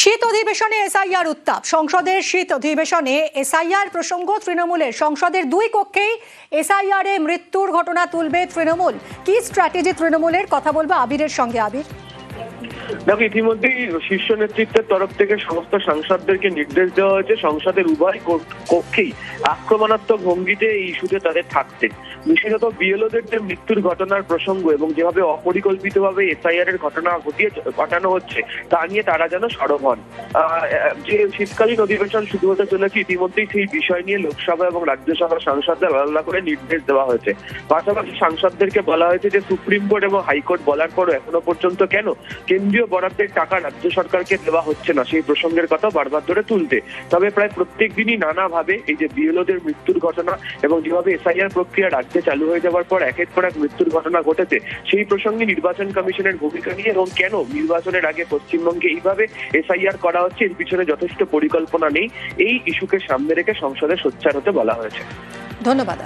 শীত অধিবেশনে এসআইআর উত্তাপ। সংসদের শীত অধিবেশনে এসআইআর প্রসঙ্গ তৃণমূলের। সংসদের দুই কক্ষেই এসআইআর এ মৃত্যুর ঘটনা তুলবে তৃণমূল। কি স্ট্র্যাটেজি তৃণমূলের? কথা বলব আবিরের সঙ্গে। আবির? দেখো ইতিমধ্যেই শীর্ষ নেতৃত্বের তরফ থেকে সমস্ত সাংসদদেরকে নির্দেশ দেওয়া হয়েছে, সংসদের উভয় কক্ষেই আক্রমণাত্মক ভঙ্গিতে এই ইস্যুতে তাদের থাকতে। বিশেষত বিএলওদের যে মৃত্যুর ঘটনার প্রসঙ্গ এবং যেভাবে অপরিকল্পিতভাবে এসআইআর এর ঘটনা ঘটিয়ে ঘটানো হচ্ছে, তা নিয়ে তারা যেন সরব হন। যে শীতকালীন অধিবেশন শুরু হতে চলেছে, ইতিমধ্যেই সেই বিষয় নিয়ে লোকসভা এবং রাজ্যসভার সাংসদদের আলাদা করে নির্দেশ দেওয়া হয়েছে। পাশাপাশি সাংসদদেরকে বলা হয়েছে যে, সুপ্রিম কোর্ট এবং হাইকোর্ট বলার পরও এখনও পর্যন্ত কেন কেন্দ্রীয় বরাদ্দের টাকা রাজ্য সরকারকে দেওয়া হচ্ছে না, সেই প্রসঙ্গের কথা বারবার ধরে তুলতে। তবে প্রায় প্রত্যেক দিনই নানাভাবে এই যে বিএলওদের মৃত্যুর ঘটনা এবং যেভাবে এসআইআর প্রক্রিয়া রাজ্যে চালু হয়ে যাওয়ার পর একের পর এক মৃত্যুর ঘটনা ঘটেছে, সেই প্রসঙ্গে নির্বাচন কমিশনের ভূমিকা নিয়ে এবং কেন নির্বাচনের আগে পশ্চিমবঙ্গে এইভাবে এসআইআর করা হচ্ছে, এর পিছনে যথেষ্ট পরিকল্পনা নেই, এই ইস্যুকে সামনে রেখে সংসদে সোচ্চার হতে বলা হয়েছে। ধন্যবাদ